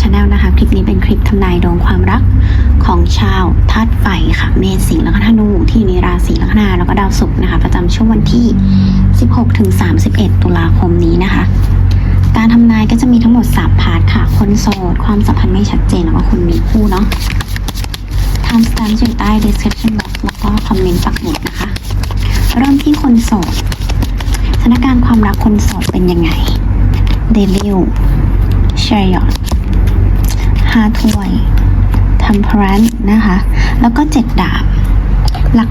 ชาแนลนะคะ คลิปนี้เป็นคลิปทำนายดวงความรักของชาวธาตุไฟค่ะ เมษสิงห์แล้วก็ธนูที่อยู่ในราศีลัคนาแล้วก็ดาวศุกร์นะคะ ประจำช่วงวันที่ 16 ถึง 31 ตุลาคมนี้นะคะ การทำนายก็จะมีทั้งหมด3พาร์ทค่ะ คนโสด ความสัมพันธ์ไม่ชัดเจนแล้วก็คนมีคู่เนาะทำสแตมป์อยู่ใต้ description box แล้วก็คอมเมนต์ปักหมุดนะคะ เริ่มที่คนโสดสถานการณ์ความรักคนโสดเป็นยังไงเดวิลชายอต ห้าถ้วยทัมเพรนนะคะ แล้วก็เจ็ดดาบ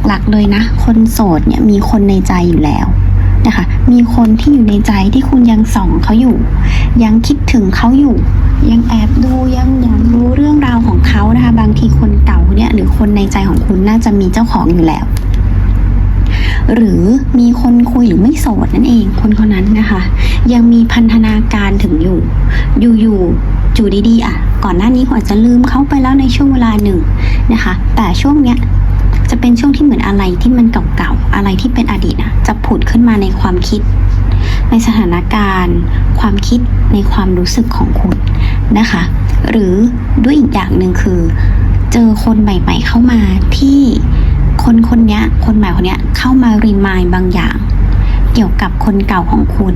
หลักๆเลยนะ คนโสดเนี่ยมีคนในใจอยู่แล้วนะคะ มีคนที่อยู่ในใจที่คุณยังส่องเขาอยู่ ยังคิดถึงเขาอยู่ ยังแอบดูยังอยากรู้เรื่องราวของเขานะคะ บางทีคนเก่าเนี่ยหรือคนในใจของคุณน่าจะมีเจ้าของอยู่แล้ว หรือมีคนคุยหรือไม่โสดนั่นเองคนคนนั้นนะคะ ยังมีพันธนาการถึงอยู่ อยู่ๆจู่ดีๆอะ ก่อนหน้านี้อาจจะลืมเขาไปแล้วในช่วงเวลาหนึ่งนะคะ แต่ช่วงเนี้ยจะเป็นช่วงที่เหมือนอะไรที่มันเก่าๆ อะไรที่เป็นอดีตอะ จะผุดขึ้นมาในความคิด ในสถานการณ์ ความคิดในความรู้สึกของคุณนะคะ หรือด้วยอีกอย่างหนึ่งคือ เจอคนใหม่ๆเข้ามาที่ คนคนเนี้ยคนใหม่คนเนี้ยเข้ามารีมายบางอย่าง เกี่ยวกับคนเก่าของคุณ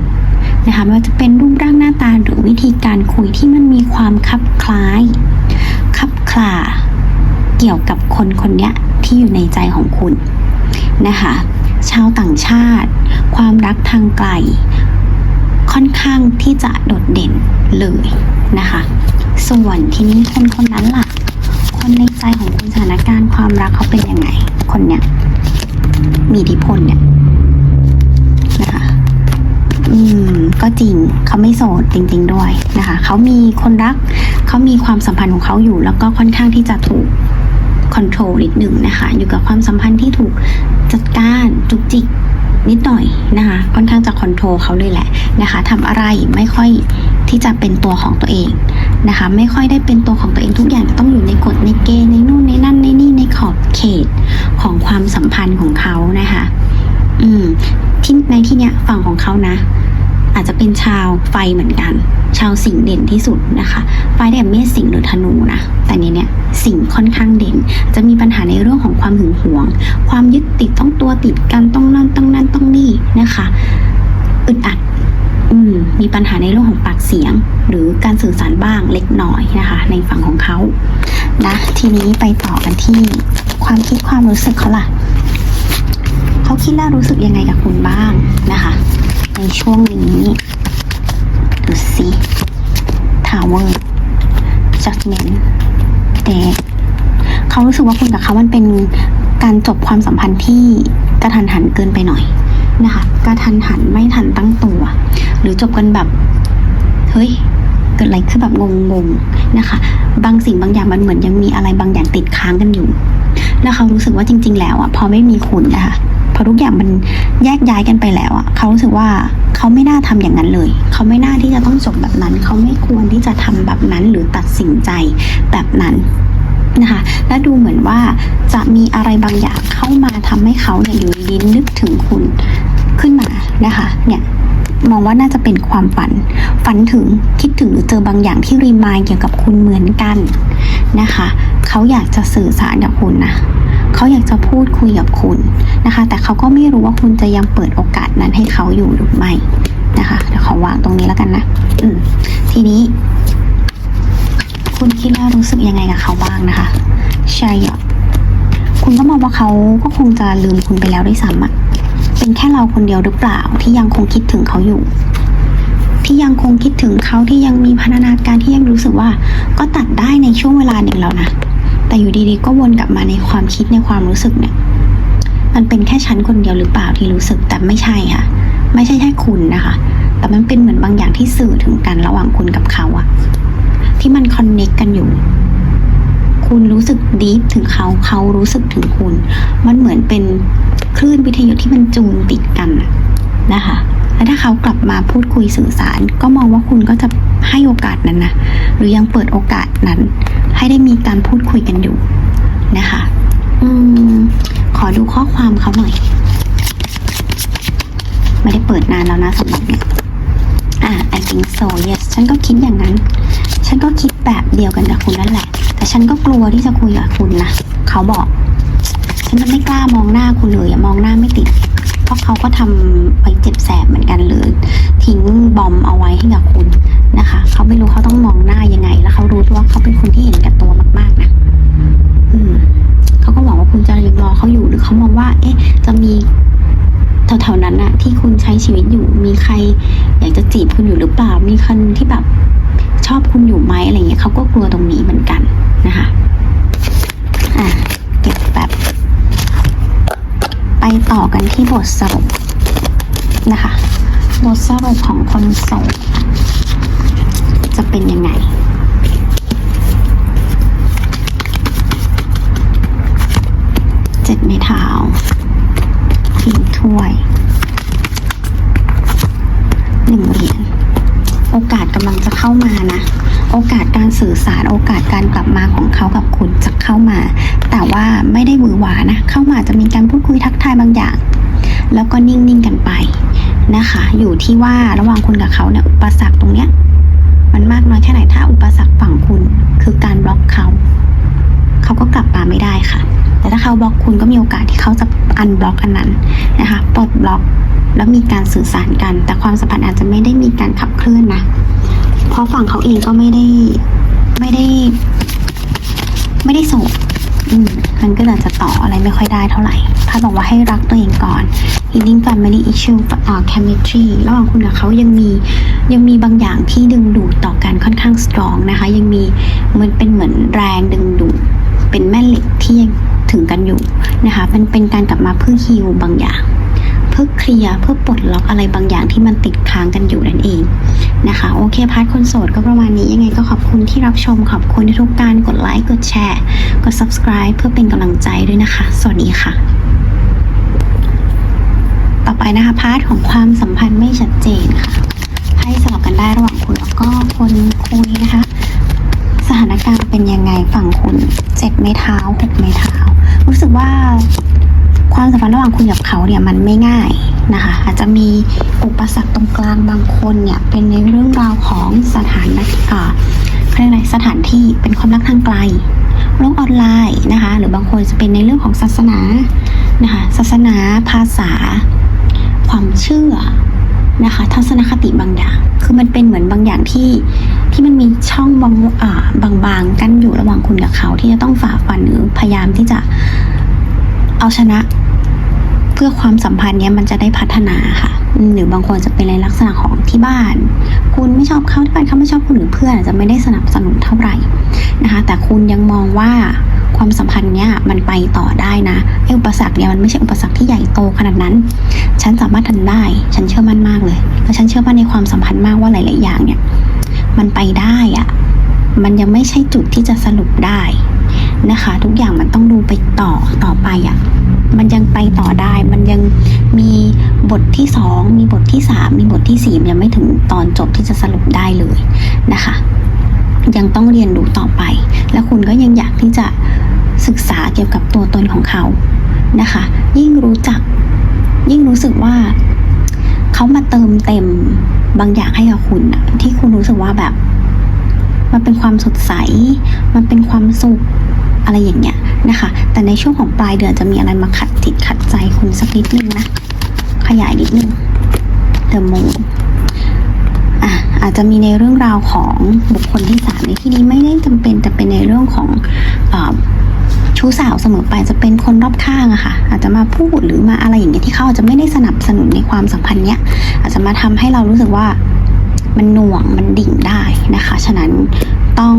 นะคะไม่ว่าจะเป็นรูปร่างหน้าตาหรือวิธีการคุยที่มันมีความคลับคล้าย คลับคลา เกี่ยวกับคนคนเนี้ยที่อยู่ในใจของคุณนะคะชาวต่างชาติ ความรักทางไกล ค่อนข้างที่จะโดดเด่นเลยนะคะ ส่วนทีนี้คนคนนั้นล่ะ คนในใจของคุณสถานการณ์ความรักเขาเป็นยังไง คนเนี้ยมีอิทธิพลเนี่ยนะคะอืมก็จริงเขาไม่โสดจริง ๆ ด้วยนะคะเขามีคนรักเขามีความสัมพันธ์ของเขาอยู่ แล้วก็ค่อนข้างที่จะถูกคอนโทรลนิดหนึ่งนะคะ อยู่กับความสัมพันธ์ที่ถูกจัดการจุกจิกนิดหน่อยนะคะค่อนข้างจะคอนโทรลเขาเลยแหละนะคะทำอะไรไม่ค่อยที่จะเป็นตัวของตัวเอง นะคะ ไม่ค่อยได้เป็นตัวของตัวเองทุกอย่างต้องอยู่ในกฎในเกณฑ์ในนู่นในนั่นในนี่ในขอบเขตของความสัมพันธ์ของเขานะคะ อืมที่ในที่เนี้ยฝั่งของเขานะ อาจจะเป็นชาวไฟเหมือนกัน ชาวสิงเด่นที่สุดนะคะไฟแต่เมษสิงหรือธนูนะแต่นี้เนี่ยสิงค่อนข้างเด่น จะมีปัญหาในเรื่องของความหึงหวง ความยึดติดต้องตัวติดกันต้องนั่นต้องนั่นต้องนี่นะคะอึดอัด อืมมีปัญหาในเรื่องของปากเสียง หรือการสื่อสารบ้างเล็กน้อยนะคะ ในฝั่งของเขานะทีนี้ไปต่อกันที่ความคิดความรู้สึกเขาล่ะเขาคิดและรู้สึกยังไงกับคุณบ้างนะคะ ในช่วงนี้ดูสิ Tower Judgment d e a เขารู้สึกว่าคุณกับเขามันเป็นการจบความสัมพันธ์ที่กระทันหันเกินไปหน่อยนะคะกระทันหันไม่ทันตั้งตัว หรือจบกันแบบเฮ้ยเกิดอะไรขึ้นแบบงงๆนะคะ บางสิ่งบางอย่างมันเหมือนยังมีอะไรบางอย่างติดค้างกันอยู่ แล้วเขารู้สึกว่าจริง ๆ แล้วอะพอไม่มีคุณนะคะพอทุกอย่างมันแยกย้ายกันไปแล้วอะเขารู้สึกว่าเขาไม่น่าทำอย่างนั้นเลย เขาไม่น่าที่จะต้องจบแบบนั้น เขาไม่ควรที่จะทำแบบนั้นหรือตัดสินใจแบบนั้นนะคะและดูเหมือนว่าจะมีอะไรบางอย่างเข้ามาทำให้เขาเนี่ยอยู่ดีนึกถึงคุณขึ้นมานะคะเนี่ย มองว่าน่าจะเป็นความฝัน ฝันถึงคิดถึงหรือเจอบางอย่างที่รีมายเกี่ยวกับคุณเหมือนกันนะคะ เขาอยากจะสื่อสารกับคุณนะเขาอยากจะพูดคุยกับคุณนะคะ แต่เขาก็ไม่รู้ว่าคุณจะยังเปิดโอกาสนั้นให้เขาอยู่หรือไม่นะคะเดี๋ยวขอวางตรงนี้แล้วกันนะอืมทีนี้ คุณคิดว่ารู้สึกยังไงกับเขาบ้างนะคะใช่อคุณก็มองว่าเขาก็คงจะลืมคุณไปแล้วด้วยซ้ำอะ เป็นแค่เราคนเดียวหรือเปล่าที่ยังคงคิดถึงเขาอยู่ ที่ยังคงคิดถึงเขาที่ยังมีพัฒนาการที่ยังรู้สึกว่า ก็ตัดได้ในช่วงเวลาหนึ่งแล้วนะ แต่อยู่ดีๆก็วนกลับมาในความคิดในความรู้สึกเนี่ย มันเป็นแค่ฉันคนเดียวหรือเปล่าที่รู้สึกแต่ไม่ใช่ค่ะ ไม่ใช่แค่คุณนะคะ แต่มันเป็นเหมือนบางอย่างที่สื่อถึงกันระหว่างคุณกับเขาอะที่มันคอนเน็กกันอยู่คุณรู้สึกดีฟถึงเขา เขารู้สึกถึงคุณ มันเหมือนเป็น คลื่นวิทยุที่มันจูนติดกันนะนะคะและถ้าเขากลับมาพูดคุยสื่อสาร ก็มองว่าคุณก็จะให้โอกาสนั้นนะหรือยังเปิดโอกาสนั้น ให้ได้มีการพูดคุยกันอยู่นะคะอืมขอดูข้อความเขาหน่อยไม่ได้เปิดนานแล้วนะสำหรับเนี่ยอ่า I think so yes ฉันก็คิดอย่างนั้น ฉันก็คิดแบบเดียวกันกับคุณนั่นแหละ แต่ฉันก็กลัวที่จะคุยกับคุณนะ เขาบอก ฉันจะไม่กล้ามองหน้าคุณเลยอะมองหน้าไม่ติด เพราะเขาก็ทำไปเจ็บแสบเหมือนกันเลย ทิ้งบอมเอาไว้ให้กับคุณนะคะ เขาไม่รู้เขาต้องมองหน้ายังไง แล้วเขารู้ว่าเขาเป็นคนที่เห็นแก่ตัวมากๆนะอืมเขาก็หวังว่าคุณจะยังรอเขาอยู่หรือเขามองว่า เอ๊ะ จะมีแถวๆนั้นน่ะที่คุณใช้ชีวิตอยู่มีใคร อยากจะจีบคุณอยู่หรือเปล่า มีคนที่แบบชอบคุณอยู่ไหมอะไรเงี้ยเขาก็กลัวตรงนี้เหมือนกันนะคะ อะ เก็บแบบ ต่อกันที่บทสรุปนะคะ บทสรุปของคนโสดจะเป็นยังไงเจ็ดไม้เท้าทีมถ้วยหนึ่งเหรียญ โอกาสกำลังจะเข้ามานะ โอกาสการสื่อสารโอกาสการกลับมาของเขากับคุณจะเข้ามา แต่ว่าไม่ได้หวือหวานะ เข้ามาจะมีการพูดคุยทักทายบางอย่าง แล้วก็นิ่งๆกันไปนะคะ อยู่ที่ว่าระหว่างคุณกับเขาเนี่ยอุปสรรคตรงเนี้ยมันมากน้อยแค่ไหนถ้าอุปสรรคฝั่งคุณคือการบล็อกเขา เขาก็กลับมาไม่ได้ค่ะ แต่ถ้าเขาบล็อกคุณก็มีโอกาสที่เขาจะอันบล็อกอันนั้นนะคะปลดบล็อกแล้วมีการสื่อสารกัน แต่ความสัมพันธ์อาจจะไม่ได้มีการขับเคลื่อนนะเพราะฝั่งเขาเองก็ไม่ได้ไม่ได้ ไม่ได้โสดอืมมันก็อาจจะต่ออะไรไม่ค่อยได้เท่าไหร่พาบอกว่าให้รักตัวเองก่อน healing family issue อ่า chemistry ระหว่างคุณกับเขายังมียังมีบางอย่างที่ดึงดูดต่อกันค่อนข้าง strong นะคะ ยังมีมันเป็นเหมือนแรงดึงดูดเป็นแม่เหล็กที่ยัง ถึงกันอยู่นะคะมันเป็นการกลับมาเพื่อฮิวบางอย่าง เพื่อเคลียร์เพื่อปลดล็อกอะไรบางอย่างที่มันติดค้างกันอยู่นั่นเองนะคะโอเคพาร์ทคนโสดก็ประมาณนี้ยังไงก็ขอบคุณที่รับชมขอบคุณที่ทุกการกดไลค์กดแชร์กด subscribe เพื่อเป็นกำลังใจด้วยนะคะ สวัสดีค่ะ ต่อไปนะคะพาร์ทของความสัมพันธ์ไม่ชัดเจนค่ะให้สลับกันได้ระหว่างคุณแล้วก็คนคุยนะคะ สถานการณ์เป็นยังไงฝั่งคุณ ดไม้เท้าหกไม้เท้า รู้สึกว่าความสัมพันธ์ระหว่างคุณกับเขาเนี่ยมันไม่ง่ายนะคะ อาจจะมีอุปสรรคตรงกลางบางคนเนี่ยเป็นในเรื่องราวของสถานอ่าเรียกอะไรสถานที่เป็นความรักทางไกลโลกออนไลน์นะคะ หรือบางคนจะเป็นในเรื่องของศาสนานะคะศาสนาภาษา ความเชื่อนะคะ ทัศนคติบางอย่าง คือมันเป็นเหมือนบางอย่างที่ที่มันมีช่องบางอ่าบางๆกั้นอยู่ระหว่างคุณกับเขา ที่จะต้องฝ่าฟันหรือพยายามที่จะเอาชนะ เพื่อความสัมพันธ์เนี้ยมันจะได้พัฒนาค่ะ หรือบางคนจะเป็นในลักษณะของที่บ้าน คุณไม่ชอบเขาที่บ้านเขาไม่ชอบคุณหรือเพื่อนอาจจะไม่ได้สนับสนุนเท่าไหร่นะคะ แต่คุณยังมองว่า ความสัมพันธ์เนี้ยมันไปต่อได้นะไอ้อุปสรรคเนี่ยมันไม่ใช่อุปสรรคที่ใหญ่โตขนาดนั้น ฉันสามารถทำได้ ฉันเชื่อมั่นมากเลยและฉันเชื่อมั่นในความสัมพันธ์มากว่าหลาย ๆ อย่างเนี่ยมันไปได้อะมันยังไม่ใช่จุดที่จะสรุปได้นะคะ ทุกอย่างมันต้องดูไปต่อต่อไปอะมันยังไปต่อได้ มันยังมีบทที่สองมีบทที่สามมีบทที่สี่ยังไม่ถึงตอนจบที่จะสรุปได้เลยนะคะ ยังต้องเรียนรู้ต่อไป และคุณก็ยังอยากที่จะศึกษาเกี่ยวกับตัวตนของเขานะคะ ยิ่งรู้จัก ยิ่งรู้สึกว่า เขามาเติมเต็มบางอย่างให้กับคุณที่คุณรู้สึกว่าแบบ มันเป็นความสดใส มันเป็นความสุขอะไรอย่างเงี้ยนะคะ แต่ในช่วงของปลายเดือนจะมีอะไรมาขัดจิตขัดใจคุณสักนิดนึงนะ ขยายนิดนึงเดอะมู อะอาจจะมีในเรื่องราวของบุคคลที่สามในที่นี้ไม่ได้จำเป็นแต่เป็นในเรื่องของอชู้สาวเสมอไปจะเป็นคนรอบข้างอะค่ะ อาจจะมาพูดหรือมาอะไรอย่างเงี้ยที่เขาอาจจะไม่ได้สนับสนุนในความสัมพันธ์เนี้ยอาจจะมาทำให้เรารู้สึกว่ามันหน่วงมันดิ่งได้นะคะ ฉะนั้นต้อง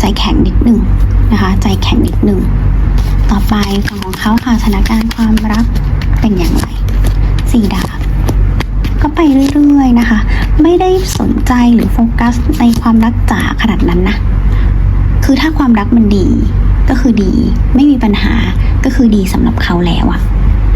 ใจแข็งนิดหนึ่งนะคะ ใจแข็งนิดหนึ่งต่อไปฝั่งของเขาค่ะสถานการณ์ความรักเป็นอย่างไรสี่ดาบ ก็ไปเรื่อยๆนะคะ ไม่ได้สนใจหรือโฟกัสในความรักจ๋าขนาดนั้นนะคือถ้าความรักมันดีก็คือดี ไม่มีปัญหาก็คือดีสำหรับเขาแล้วอะ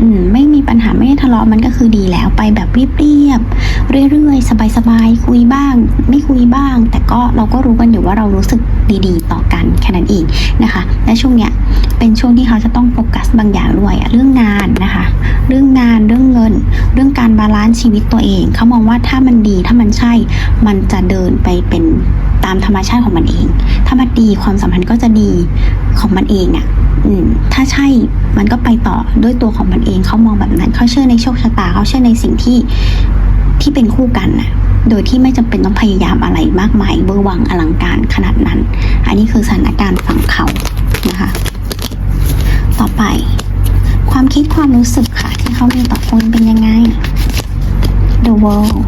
อืมไม่มีปัญหาไม่ได้ทะเลาะมันก็คือดีแล้วไปแบบเรียบๆเรื่อยๆ สบายๆคุยบ้าง ไม่คุยบ้าง แต่ก็เราก็รู้กันอยู่ว่าเรารู้สึก ดีๆ ต่อกันแค่นั้นเองนะคะ และช่วงเนี้ยเป็นช่วงที่เขาจะต้องโฟกัสบางอย่างด้วยอะเรื่องงานนะคะ เรื่องงานเรื่องเงิน เรื่องการบาลานซ์ชีวิตตัวเอง เขามองว่าถ้ามันดีถ้ามันใช่มันจะเดินไปเป็นตามธรรมชาติของมันเอง ถ้ามันดีความสัมพันธ์ก็จะดีของมันเองอะ่ะถ้าใช่มันก็ไปต่อด้วยตัวของมันเองเขามองแบบนั้นเขาเชื่อในโชคชะตาเขาเชื่อในสิ่งที่ที่เป็นคู่กันน่ะ โดยที่ไม่จำเป็นต้องพยายามอะไรมากมายเบอร์วังอลังการขนาดนั้น อันนี้คือสถานการณ์ฝั่งเขานะคะ ต่อไป ความคิดความรู้สึกค่ะ ที่เขามีต่อคุณเป็นยังไง The world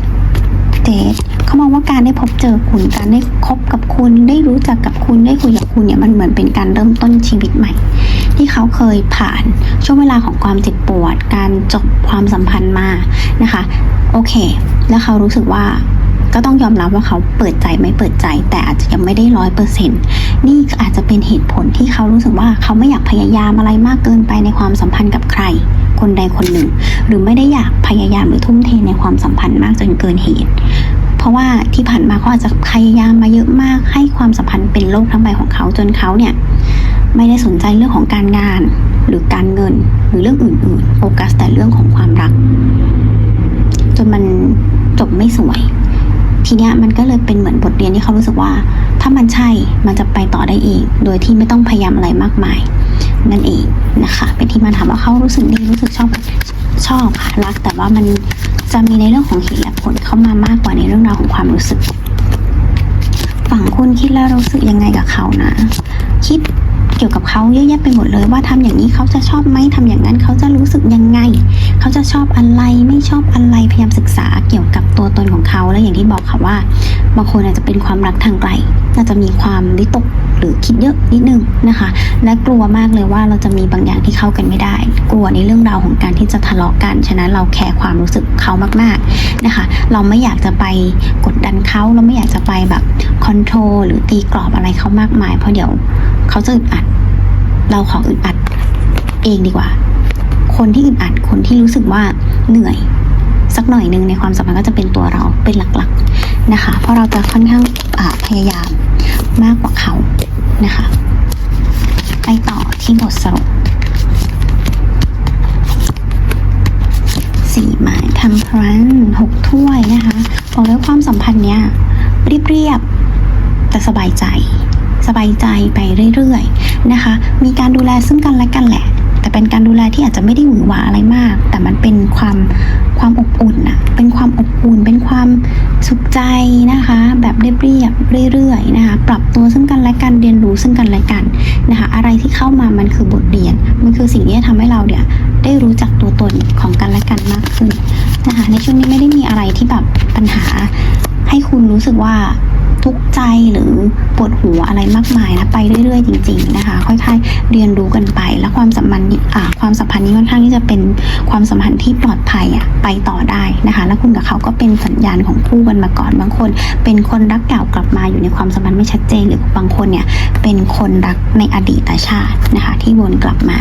date เขามองว่าการได้พบเจอคุณการได้คบกับคุณได้รู้จักกับคุณได้คุยกับคุณเนี่ยมันเหมือนเป็นการเริ่มต้นชีวิตใหม่ ที่เขาเคยผ่านช่วงเวลาของความเจ็บปวด การจบความสัมพันธ์มานะคะ โอเค แล้วเขารู้สึกว่าก็ต้องยอมรับว่าเขาเปิดใจไม่เปิดใจ แต่อาจจะยังไม่ได้ร้อยเปอร์เซ็นต์นี่อาจจะเป็นเหตุผลที่เขารู้สึกว่าเขาไม่อยากพยายามอะไรมากเกินไปในความสัมพันธ์กับใคร คนใดคนหนึ่ง หรือไม่ได้อยากพยายามหรือทุ่มเทในความสัมพันธ์มากจนเกินเหตุ เพราะว่าที่ผ่านมาเขาอาจจะพยายามมาเยอะมาก ให้ความสัมพันธ์เป็นโลกทั้งใบของเขาจนเขาเนี่ยไม่ได้สนใจเรื่องของการงาน หรือการเงินหรือเรื่องอื่นๆโฟกัสแต่เรื่องของความรัก จนมัน จบไม่สวย ทีเนี้ยมันก็เลยเป็นเหมือนบทเรียนที่เขารู้สึกว่า ถ้ามันใช่มันจะไปต่อได้เองโดยที่ไม่ต้องพยายามอะไรมากมาย นั่นเองนะคะ เป็นที่มาถามว่าเขารู้สึกดีรู้สึกชอบชอบค่ะรัก แต่ว่ามันจะมีในเรื่องของเหตุและผลเข้ามามากกว่าในเรื่องราวของความรู้สึก ฝั่งคุณคิดแล้วรู้สึกยังไงกับเขานะ คิด เกี่ยวกับเขาเยอะแยะไปหมดเลย ว่าทำอย่างนี้เขาจะชอบไหมทำอย่างนั้นเขาจะรู้สึกยังไง เขาจะชอบอะไรไม่ชอบอะไรพยายามศึกษาเกี่ยวกับตัวตนของเขาและอย่างที่บอกค่ะว่าบางคนอาจจะเป็นความรักทางไกลอาจจะมีความวิตก หรือคิดเยอะนิดนึงนะคะ และกลัวมากเลยว่าเราจะมีบางอย่างที่เข้ากันไม่ได้ กลัวในเรื่องราวของการที่จะทะเลาะกัน ฉะนั้นเราแคร์ความรู้สึกเขามากๆนะคะ เราไม่อยากจะไปกดดันเขาเราไม่อยากจะไปแบบคอนโทรลหรือตีกรอบอะไรเขามากมาย เพราะเดี๋ยวเขาจะอึดอัด เราขออึดอัดเองดีกว่า คนที่อึดอัดคนที่รู้สึกว่าเหนื่อยสักหน่อยหนึ่งในความสัมพันธ์ก็จะเป็นตัวเราเป็นหลักๆนะคะ เพราะเราจะค่อนข้างพยายาม มากกว่าเขานะคะ ไปต่อที่บทสรุปสี่หมายทำพรันหกถ้วยนะคะบอกเลยความสัมพันธ์เนี้ยเรียบๆแต่สบายใจ สบายใจไปเรื่อยๆนะคะ มีการดูแลซึ่งกันและกันแหละ แต่เป็นการดูแลที่อาจจะไม่ได้หวือหวาอะไรมาก แต่มันเป็นความ ความอบอุ่นอะเป็นความอบอุ่น เป็นความสุขใจนะคะ แบบเรียบรีย์เรื่อยๆนะคะ ปรับตัวซึ่งกันและกัน เรียนรู้ซึ่งกันและกันนะคะ อะไรที่เข้ามามันคือบทเรียน มันคือสิ่งที่จะทำให้เราเนี่ยได้รู้จักตัวตนของกันและกันมากขึ้นนะคะ ในช่วงนี้ไม่ได้มีอะไรที่แบบปัญหาให้คุณรู้สึกว่า ทุกข์ใจหรือปวดหัวอะไรมากมายนะไปเรื่อยๆ จริง ๆนะคะ ค่อยๆเรียนรู้กันไป แล้วความสัมพันธ์นี้อ่าความสัมพันธ์นี้ค่อนข้างที่จะเป็นความสัมพันธ์ที่ปลอดภัยอะไปต่อได้นะคะ แล้วคุณกับเขาก็เป็นสัญญาณของคู่กันมาก่อนบางคน เป็นคนรักเก่ากลับมาอยู่ในความสัมพันธ์ไม่ชัดเจน หรือบางคนเนี่ยเป็นคนรักในอดีตชาตินะคะ ที่วนกลับมา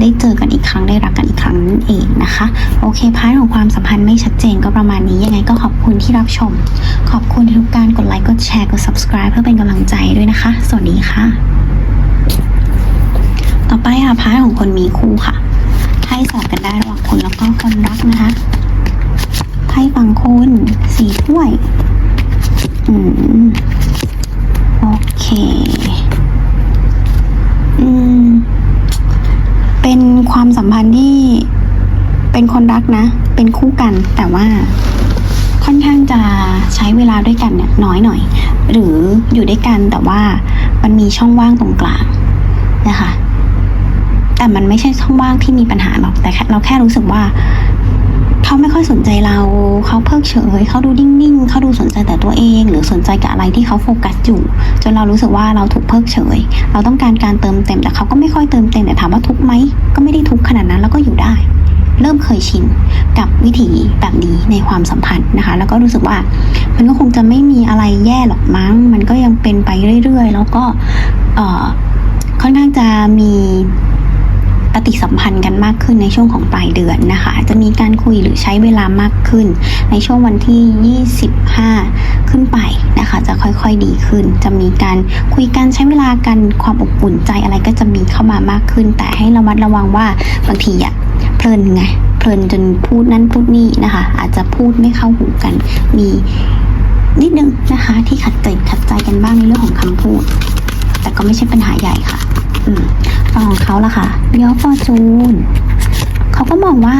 ได้เจอกันอีกครั้งได้รักกันอีกครั้งนั่นเองนะคะโอเคพาร์ทของความสัมพันธ์ไม่ชัดเจนก็ประมาณนี้ยังไงก็ขอบคุณที่รับชม ขอบคุณทุกการกดไลค์กดแชร์กด subscribe เพื่อเป็นกำลังใจด้วยนะคะ สวัสดีค่ะ ต่อไปค่ะพาร์ทของคนมีคู่ค่ะไพ่สลับกันได้ระหว่างคนแล้วก็คนรักนะคะไพ่ฝั่งคุณสี่ถ้วย อืม โอเค อืม เป็นความสัมพันธ์ที่เป็นคนรักนะ เป็นคู่กัน แต่ว่าค่อนข้างจะใช้เวลาด้วยกันเนี่ยน้อยหน่อย หรืออยู่ด้วยกันแต่ว่ามันมีช่องว่างตรงกลางนะคะ แต่มันไม่ใช่ช่องว่างที่มีปัญหาหรอกแต่เราแค่รู้สึกว่าเขาไม่ค่อยสนใจเรา เขาเพิกเฉย เขาดูนิ่งๆ เขาดูสนใจแต่ตัวเอง หรือสนใจกับอะไรที่เขาโฟกัสอยู่ จนเรารู้สึกว่าเราถูกเพิกเฉย เราต้องการการเติมเต็ม แต่เขาก็ไม่ค่อยเติมเต็ม แต่ถามว่าทุกไหม ก็ไม่ได้ทุกขนาดนั้น แล้วก็อยู่ได้ เริ่มเคยชินกับวิถีแบบนี้ในความสัมพันธ์นะคะ แล้วก็รู้สึกว่ามันก็คงจะไม่มีอะไรแย่หรอกมั้ง มันก็ยังเป็นไปเรื่อยๆ แล้วก็ค่อนข้างจะมีปฏิสัมพันธ์กันมากขึ้นในช่วงของปลายเดือนนะคะ จะมีการคุยหรือใช้เวลามากขึ้นในช่วงวันที่ 25 ขึ้นไปนะคะ จะค่อยๆดีขึ้น จะมีการคุยกันใช้เวลากันความอบอุ่นใจอะไรก็จะมีเข้ามามากขึ้น แต่ให้ระมัดระวังว่าบางทีอะเพลินไงเพลินจนพูดนั่นพูดนี่นะคะ อาจจะพูดไม่เข้าหูกัน มีนิดนึงนะคะ ที่ขัดใจขัดใจกันบ้างในเรื่องของคำพูด แต่ก็ไม่ใช่ปัญหาใหญ่ค่ะ อืมฝั่งของเขาล่ะค่ะยอฟอจูนเขาก็มองว่า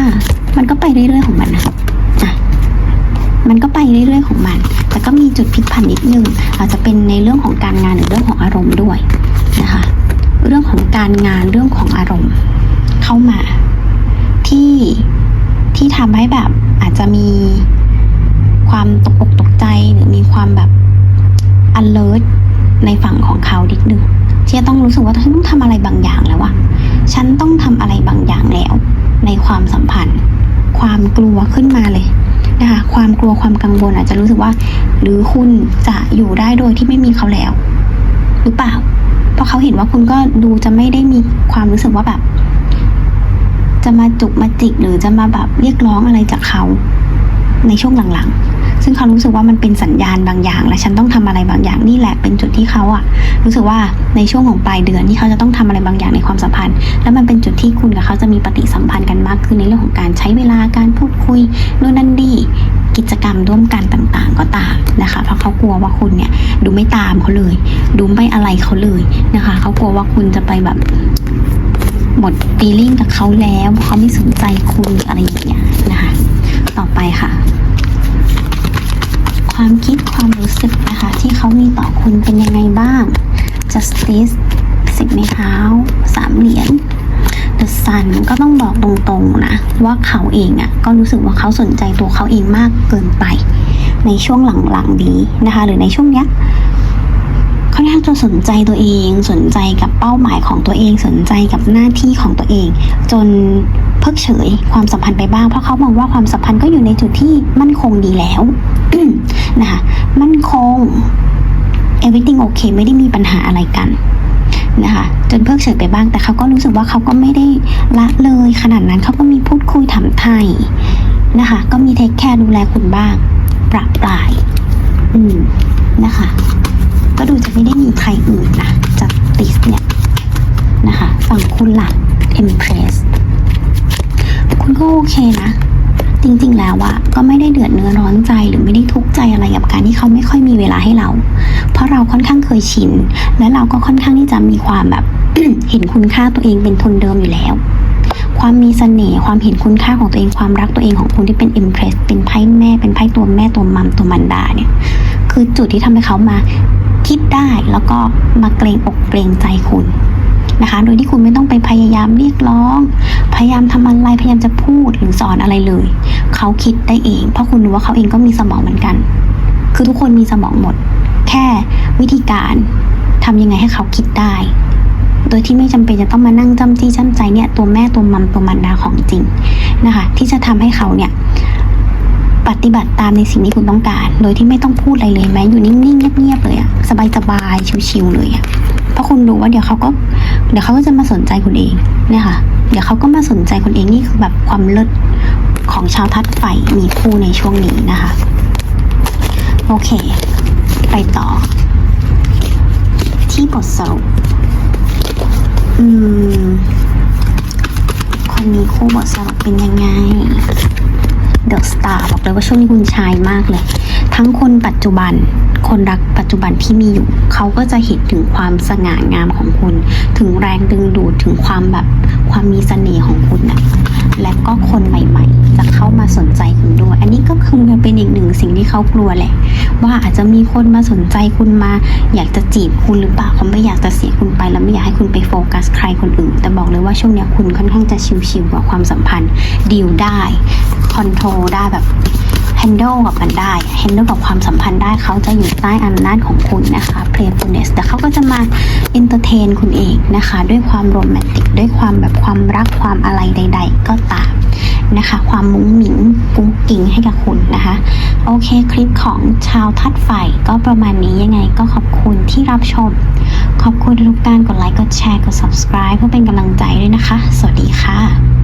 มันก็ไปเรื่อยๆของมันค่ะมันก็ไปเรื่อยๆของมัน แต่ก็มีจุดพลิกผันนิดนึงอาจจะเป็นในเรื่องของการงานหรือเรื่องของอารมณ์ด้วยนะคะเรื่องของการงานเรื่องของอารมณ์ เข้ามาที่ที่ทำให้แบบอาจจะมีความตกอกตกใจหรือมีความแบบ alert ในฝั่งของเขาดิดนึงที่จะต้องรู้สึกว่าฉันต้องทำอะไรบางอย่างแล้วอะฉันต้องทำอะไรบางอย่างแล้ว ในความสัมพันธ์ ความกลัวขึ้นมาเลย นะคะความกลัวความกังวลอาจจะรู้สึกว่า หรือคุณจะอยู่ได้โดยที่ไม่มีเขาแล้ว หรือเปล่า เพราะเขาเห็นว่าคุณก็ดูจะไม่ได้มีความรู้สึกว่าแบบ จะมาจุกมาจิกหรือจะมาแบบเรียกร้องอะไรจากเขาในช่วงหลังๆ ซึ่งเขารู้สึกว่ามันเป็นสัญญาณบางอย่าง และฉันต้องทำอะไรบางอย่างนี่แหละเป็นจุดที่เขาอะรู้สึกว่าในช่วงของปลายเดือนที่เขาจะต้องทำอะไรบางอย่างในความสัมพันธ์ แล้วมันเป็นจุดที่คุณกับเขาจะมีปฏิสัมพันธ์กันมากขึ้นในเรื่องของการใช้เวลาการพูดคุยนู่นนั่นดีกิจกรรมร่วมกันต่างๆ ก็ตามนะคะ เพราะเขากลัวว่าคุณเนี่ยดูไม่ตามเขาเลย ดูไม่อะไรเขาเลยนะคะ เขากลัวว่าคุณจะไปแบบหมดฟีลิ่งกับเขาแล้วเขาไม่สนใจคุณอะไรอย่างเงี้ยนะคะ ต่อไปค่ะ ความคิดความรู้สึกนะคะ ที่เขามีต่อคุณเป็นยังไงบ้าง justice สิบไม้เท้าสามเหรียญ The Sun ก็ต้องบอกตรงๆนะ ว่าเขาเองอะ่ะก็รู้สึกว่าเขาสนใจตัวเขาเองมากเกินไป ในช่วงหลังๆนี้นะคะ หรือในช่วงเนี้ยค่อนข้าจะสนใจตัวเอง สนใจกับเป้าหมายของตัวเองสนใจกับหน้าที่ของตัวเอง จน เพิกเฉยความสัมพันธ์ไปบ้าง เพราะเขามองว่าความสัมพันธ์ก็อยู่ในจุดที่มั่นคงดีแล้วนะคะมั่นคง everything โอเคไม่ได้มีปัญหาอะไรกันนะคะจนเพิกเฉยไปบ้างแต่เขาก็รู้สึกว่าเขาก็ไม่ได้ละเลยขนาดนั้นเขาก็มีพูดคุยถามไทยนะคะ ก็มีเทคแคร์ดูแลคุณบ้างปรับปราย อืมนะคะ ก็ดูจะไม่ได้มีใครอื่นนะจากติสเนี่ยนะคะฝั่งคุณหลัก Empress คุณก็โอเคนะ จริงๆแล้วอะก็ไม่ได้เดือดเนื้อร้อนใจหรือไม่ได้ทุกข์ใจอะไรกับการที่เขาไม่ค่อยมีเวลาให้เรา เพราะเราค่อนข้างเคยชิน และเราก็ค่อนข้างที่จะมีความแบบเห็นคุณค่าตัวเองเป็นทุนเดิมอยู่แล้ว ความมีเสน่ห์ความเห็นคุณค่าของตัวเองความรักตัวเองของคุณที่เป็น Empress เป็นไพ่แม่เป็นไพ่ตัวแม่ตัวมัมตัวมันดาเนี่ย คือจุดที่ทำให้เขามาคิดได้แล้วก็มาเกรงอกเกรงใจคุณ นะคะ โดยที่คุณไม่ต้องไปพยายามเรียกร้อง พยายามทำอะไรพยายามจะพูดหรือสอนอะไรเลย เขาคิดได้เอง เพราะคุณรู้ว่าเขาเองก็มีสมองเหมือนกัน คือทุกคนมีสมองหมด แค่วิธีการทำยังไงให้เขาคิดได้ โดยที่ไม่จำเป็นจะต้องมานั่งจำจี้จำใจเนี่ยตัวแม่ตัวมัมตัวมันดาของจริงนะคะ ที่จะทำให้เขาเนี่ยปฏิบัติตามในสิ่งที่คุณต้องการ โดยที่ไม่ต้องพูดอะไรเลยแม้อยู่นิ่งๆเงียบๆเลยอะสบายๆชิวๆเลยอะ ราะคุณรู้ว่าเดี๋ยวเขาก็ เดี๋ยวเขาก็จะมาสนใจคุณเองเนี่ยค่ะ เดี๋ยวเขาก็มาสนใจคุณเองนี่คือแบบความเลิศของชาวทัดไฟมีคู่ในช่วงนี้นะคะ โอเค ไปต่อ ที่บทสรุปอืมคนมีคู่บทสรุปเป็นยังไงเดอะสตาร์บอกเลยว่าช่วงนี้คุณชายมากเลย ทั้งคนปัจจุบัน คนรักปัจจุบันที่มีอยู่ เขาก็จะเห็นถึงความสง่างามของคุณ ถึงแรงดึงดูดถึงความแบบความมีเสน่ห์ของคุณนะและก็คนใหม่ ๆ จะเข้ามาสนใจคุณด้วย อันนี้ก็คือเป็นอีกหนึ่งสิ่งที่เขากลัวแหละ ว่าอาจจะมีคนมาสนใจคุณมา อยากจะจีบคุณหรือเปล่าเขาไม่อยากจะเสียคุณไปแล้วไม่อยากให้คุณไปโฟกัสใครคนอื่น แต่บอกเลยว่าช่วงเนี้ยคุณค่อนข้างจะชิวๆกับความสัมพันธ์ดีลได้คอนโทรลได้แบบ handle กับมันได้ handle กับความสัมพันธ์ได้เขาจะอยู่ใต้อำนาจของคุณนะคะ playfulness แต่เขาก็จะมา entertain คุณเองนะคะ ด้วยความโรแมนติกด้วยความแบบความรักความอะไรใด ๆ ก็ตามนะคะ ความมุ้งหมิงกุ้งกิ่งให้กับคุณนะคะ โอเคคลิปของชาวทัดไฟก็ประมาณนี้ยังไงก็ขอบคุณที่รับชม ขอบคุณทุกการกดไลค์กดแชร์กด subscribe เพื่อเป็นกำลังใจด้วยนะคะ สวัสดีค่ะ